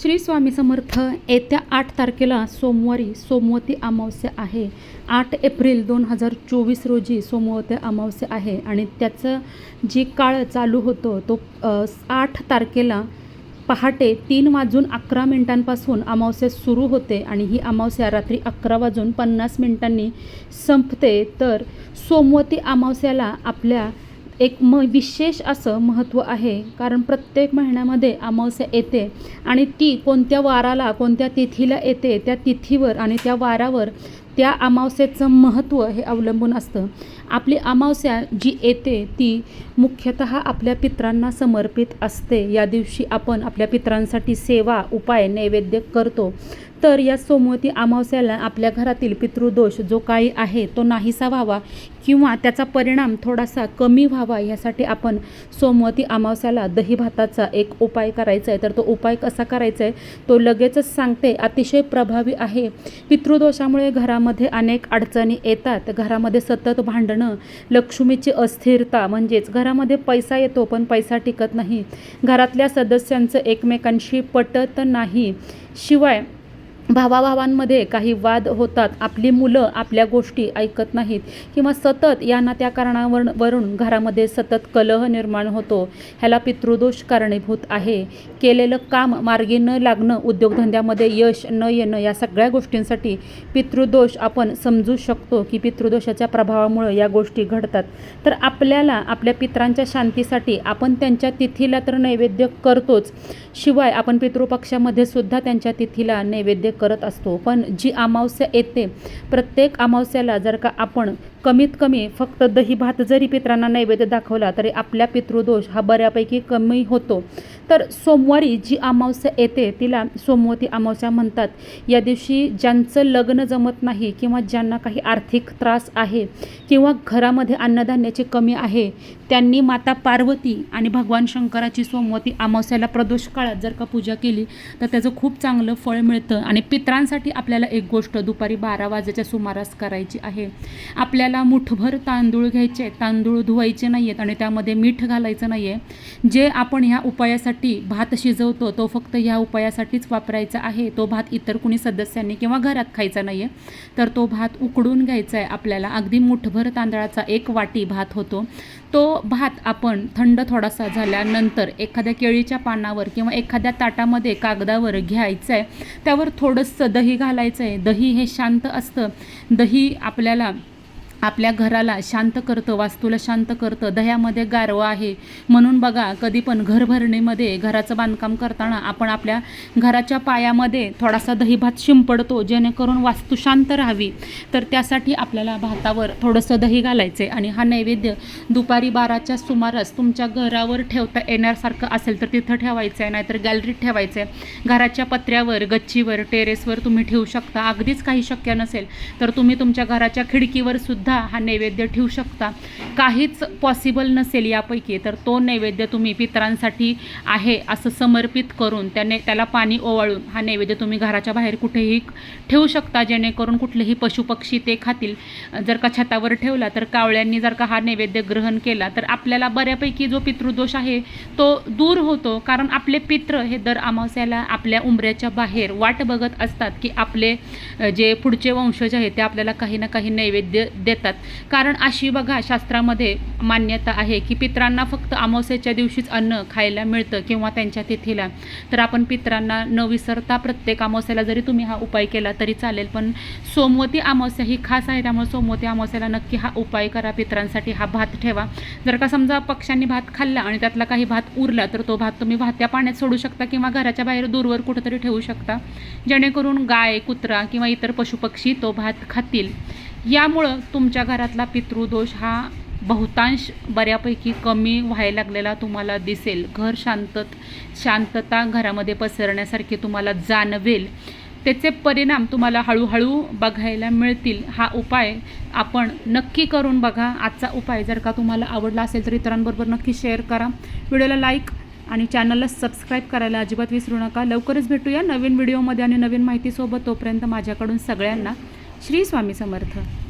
श्री स्वामी समर्थ येत्या आठ तारखेला सोमवारी सोमवती अमावस्या आहे. आठ एप्रिल दोन हजार चोवीस रोजी सोमवती अमावस्या आहे आणि त्याचं जी काळ चालू होतो तो आठ तारखेला पहाटे तीन वाजून अकरा मिनिटांपासून अमावस्या सुरू होते आणि ही अमावस्या रात्री अकरा वाजून पन्नास मिनिटांनी संपते. तर सोमवती अमावस्याला आपल्या एक म विशेष असं महत्त्व आहे. कारण प्रत्येक महिन्यामध्ये अमावस्या येते आणि ती कोणत्या वाराला कोणत्या तिथीला येते त्या तिथीवर आणि त्या वारावर त्या अमावस्येचं महत्त्व हे अवलंबून असतं. आपली अमावस्या जी येते ती मुख्यतः आपल्या पित्रांना समर्पित असते. या दिवशी आपण आपल्या पित्रांसाठी सेवा उपाय नैवेद्य करतो. तर या सोमवती अमावस्याला आपल्या घरातील पितृदोष जो काही आहे तो नाहीसा व्हावा किंवा त्याचा परिणाम थोडासा कमी व्हावा यासाठी आपण सोमवती अमावस्याला दही भाताचा एक उपाय करायचा आहे. तर तो उपाय कसा करायचा आहे? तो लगेचच सांगते. अतिशय प्रभावी आहे. पितृदोषामुळे घरामध्ये अनेक अडचणी येतात. घरामध्ये सतत भांडणं लक्ष्मीची अस्थिरता म्हणजेच घरामध्ये पैसा येतो पण पैसा टिकत नाही. घरातल्या सदस्यांचं एकमेकांशी पटत नाही. शिवाय भावाभावांमध्ये काही वाद होतात. आपली मुलं आपल्या गोष्टी ऐकत नाहीत किंवा सतत या ना त्या कारणावर वरून घरामध्ये सतत कलह निर्माण होतो. ह्याला पितृदोष कारणीभूत आहे. केलेलं काम मार्गी न लागणं उद्योगधंद्यामध्ये यश न येणं या सगळ्या गोष्टींसाठी पितृदोष आपण समजू शकतो की पितृदोषाच्या प्रभावामुळं या गोष्टी घडतात. तर आपल्याला आपल्या पित्रांच्या शांतीसाठी आपण त्यांच्या तिथीला तर नैवेद्य करतोच. शिवाय आपण पितृपक्षामध्ये सुद्धा त्यांच्या तिथीला नैवेद्य करत असतो. पण जी अमावस्या येते प्रत्येक अमावस्याला जर का आपण कमीत कमी फक्त दही भात जरी पित्रांना नैवेद्य दाखवला तरी आपल्या पितृदोष हा बऱ्यापैकी कमी होतो. तर सोमवारी जी अमावस्या येते तिला सोमवती अमावस्या म्हणतात. या दिवशी ज्यांचं लग्न जमत नाही किंवा ज्यांना काही आर्थिक त्रास आहे किंवा घरामध्ये अन्नधान्याची कमी आहे त्यांनी माता पार्वती आणि भगवान शंकराची सोमवती अमावस्याला प्रदोष काळात जर का पूजा केली तर त्याचं खूप चांगलं फळ मिळतं. आणि पित्रांसाठी आपल्याला एक गोष्ट दुपारी बारा वाजेच्या सुमारास करायची आहे. आपल्याला मुठभर तांदूळ घ्यायचे तांदूळ धुवायचे नाही आहेत आणि त्यामध्ये मीठ घालायचं नाही आहे जे आपण ह्या उपायासाठी भात शिजवतो तो फक्त ह्या उपायासाठीच वापरायचा आहे. तो भात इतर कुणी सदस्यांनी किंवा घरात खायचा नाही आहे तर तो भात उकडून घ्यायचा आहे. आपल्याला अगदी मुठभर तांदळाचा एक वाटी भात होतो. तो भात आपण थंड थोडासा झाल्यानंतर एखाद्या केळीच्या पानावर किंवा एखाद्या ताटामध्ये कागदावर घ्यायचं आहे त्यावर थोडंसं दही घालायचं आहे दही हे शांत असतं. दही आपल्याला आपल्या घराला शांत करतं वास्तूला शांत करतं दह्यामध्ये गारवा आहे. म्हणून बघा कधी पण घरभरणीमध्ये घराचं बांधकाम करताना आपण आपल्या घराच्या पायामध्ये थोडासा दहीभात शिंपडतो जेणेकरून वास्तू शांत राहावी. तर त्यासाठी आपल्याला भातावर थोडंसं दही घालायचं आहे आणि हा नैवेद्य दुपारी बाराच्या सुमारास तुमच्या घरावर ठेवता येण्यासारखं असेल तर तिथं ठेवायचं आहे नाहीतर गॅलरीत ठेवायचं आहे घराच्या पत्र्यावर गच्चीवर टेरेसवर तुम्ही ठेवू शकता. अगदीच काही शक्य नसेल तर तुम्ही तुमच्या घराच्या खिडकीवर सुद्धा सुद्धा हा नैवेद्य ठेवू शकता. काहीच पॉसिबल नसेल यापैकी. तर तो नैवेद्य तुम्ही पितरांसाठी आहे असं समर्पित करून त्याने त्याला पाणी ओवाळून हा नैवेद्य तुम्ही घराच्या बाहेर कुठेही ठेवू शकता. जेणेकरून कुठलेही पशुपक्षी ते खातील. जर का छतावर ठेवला तर कावळ्यांनी जर का हा नैवेद्य ग्रहण केला तर आपल्याला बऱ्यापैकी जो पितृदोष आहे तो दूर होतो. कारण आपले पित्र हे दर अमावस्याला आपल्या उंबऱ्याच्या बाहेर वाट बघत असतात की आपले जे पुढचे वंशज आहेत ते आपल्याला काही ना काही नैवेद्य देतात. कारण अशी बघा शास्त्रामध्ये मान्यता आहे की पित्रांना फक्त अमावस्याच्या दिवशीच अन्न खायला मिळतं किंवा त्यांच्या तिथीला. तर आपण पित्रांना न विसरता प्रत्येक अमावस्याला जरी तुम्ही हा उपाय केला तरी चालेल पण सोमवती अमावस्या ही खास आहे. त्यामुळे सोमवती अमावस्याला नक्की हा उपाय करा. पित्रांसाठी हा भात ठेवा. जर का समजा पक्ष्यांनी भात खाल्ला आणि त्यातला काही भात उरला तर तो भात तुम्ही वाहत्या पाण्यात सोडू शकता किंवा घराच्या बाहेर दूरवर कुठंतरी ठेवू शकता. जेणेकरून गाय कुत्रा किंवा इतर पशुपक्षी तो भात खातील. यामुळं तुमच्या घरातला पितृदोष हा बहुतांश बऱ्यापैकी कमी व्हायला लागलेला तुम्हाला दिसेल. घर शांतत शांतता घरामध्ये पसरण्यासारखे तुम्हाला जाणवेल. त्याचे परिणाम तुम्हाला हळूहळू बघायला मिळतील. हा उपाय आपण नक्की करून बघा. आजचा उपाय जर का तुम्हाला आवडला असेल तर इतरांबरोबर नक्की शेअर करा. व्हिडिओला लाईक आणि चॅनलला सबस्क्राईब करायला अजिबात विसरू नका. लवकरच भेटूया नवीन व्हिडिओमध्ये आणि नवीन माहितीसोबत. तोपर्यंत माझ्याकडून सगळ्यांना श्री स्वामी समर्थ.